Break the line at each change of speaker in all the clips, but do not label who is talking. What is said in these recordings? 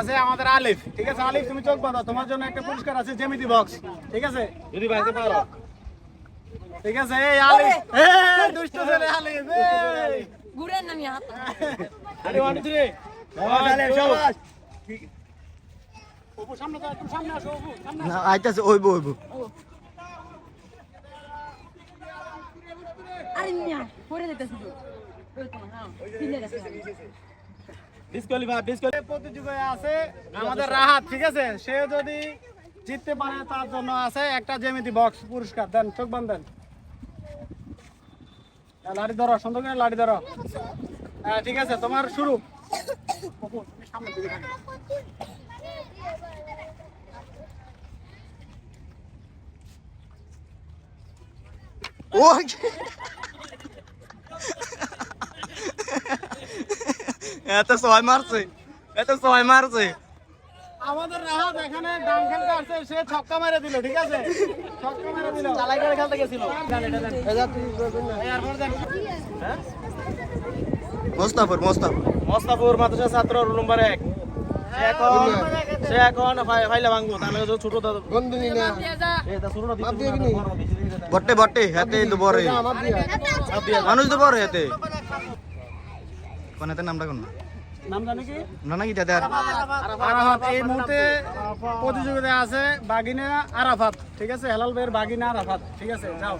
আছে আমাদের আলিফ। ঠিক আছে আলিফ তুমি চোখ বাঁধো তোমার জন্য একটা পুরস্কার আছে জ্যামিতি বক্স ঠিক আছে?
যদি ভাঙতে পারো।
ঠিক আছে এই আলিফ। এই দুষ্ট ছেলে আলিফ এই।
ঘুরেন না মিয়া
আরে ওয়ান টু থ্রি।
অপু সামনে যাও তুমি সামনে আসো অপু সামনে
না আইতাছে ওইব ওইব।
আরে পরে যেতেছি ওই তো না কিনে গেছে।
ডিসকোয়ালিফাই ডিসকোয়ালিফাই
এই প্রতিযোগিতায় আছে আমাদের রাহাত ঠিক আছে? সে যদি জিততে পারে তার জন্য আছে একটা জ্যামিতি বক্স পুরস্কার। দেন চোখ বান দেন। লাঠি ধরো সুন্দর করে লাঠি ধরো। হ্যাঁ ঠিক আছে তোমার শুরু।
ও এত সবাই মারছে এত সবাই মারছে।
আমাদের রাহাত এখানে ডান খেলতে আসছে সে ছক্কা মেরে দিল ঠিক আছে? ছক্কা মেরে দিল। চালাই করে খেলতে গেছিল।
মোস্তাফর মোস্তাফর।
মস্তাপুর মাদ্রাসা ছাত্র রোল নম্বর এক সে এখন সে এখন ফাই- ফাইলে ভাঙবো। তাহলে তো ছোট দাদা ছোট না। দাও।
বটে বটে হাতে
দিয়ে দাও।
মানুষ তো বড় হাতে। কোন নামটা কোন?
নাম জানি কি?
না নাকি তাতে
আরাফাত। এই মুহূর্তে প্রতিযোগিতায় আছে বাগিনা আরাফাত ঠিক আছে? হেলাল ভাইয়ের বাগিনা আরাফাত ঠিক আছে? যাও।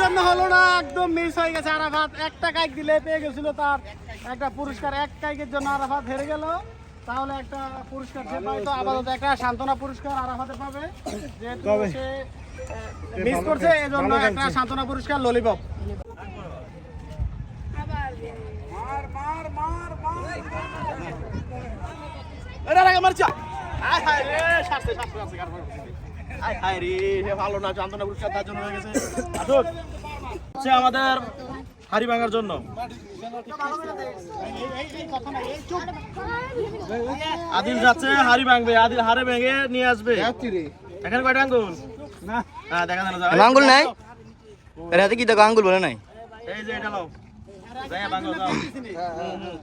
জন্য হলো না একদম মিস হয়ে গেছে আরাফাত। একটা কাইক দিলে পেয়ে গেছিল তার। একটা পুরস্কার এক কাইকের জন্য আরাফাত হেরে গেল। তাহলে একটা পুরস্কার সে পাইতো আপাতত একটা সান্ত্বনা পুরস্কার আরাফাতে পাবে। যেহেতু সে মিস করছে এজন্য একটা সান্ত্বনা পুরস্কার ললিপপ
আরে আরে মারছা আয় হায় রে শাস্তে শাস্তে শাস্তে কার আয় হায় রে হে ভালো না পুরস্কার তার জন্য হয়ে গেছে। সে আমাদের হাড়ি ভাঙার জন্য। আদিল যাচ্ছে হাড়ি ভাঙবে আদিল হাড়ে ভেঙে নিয়ে আসবে এখানে কয়টা আঙ্গুল
না
হ্যাঁ দেখা যায় না
আঙ্গুল নাই এর হাতে কি দেখো আঙ্গুল বলে নাই
এই যে এটা লাও যাই ভাঙো যাও হুম, হুম।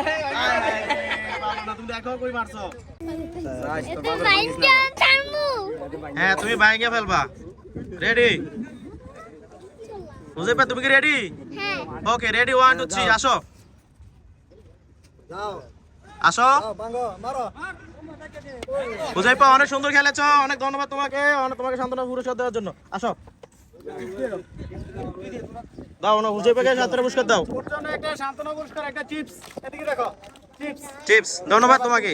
আয় হায় রে, ভালো না, তুমি দেখো কই মারছো। হ্যাঁ তুমি বাইকে ফেলবা। রেডি হুজেফা তুমি কি ready okay ready one two three আসো। আসো। হুজাইপা অনেক সুন্দর খেলেছো। অনেক ধন্যবাদ তোমাকে। অনেক তোমাকে সান্ত্বনা পুরস্কার দেওয়ার জন্য। আসো। দাও না হুজাইপাকে সান্ত্বনা পুরস্কার দাও।
একটা সান্ত্বনা পুরস্কার একটা চিপস এদিকে দেখো।
চিপস ধন্যবাদ তোমাকে।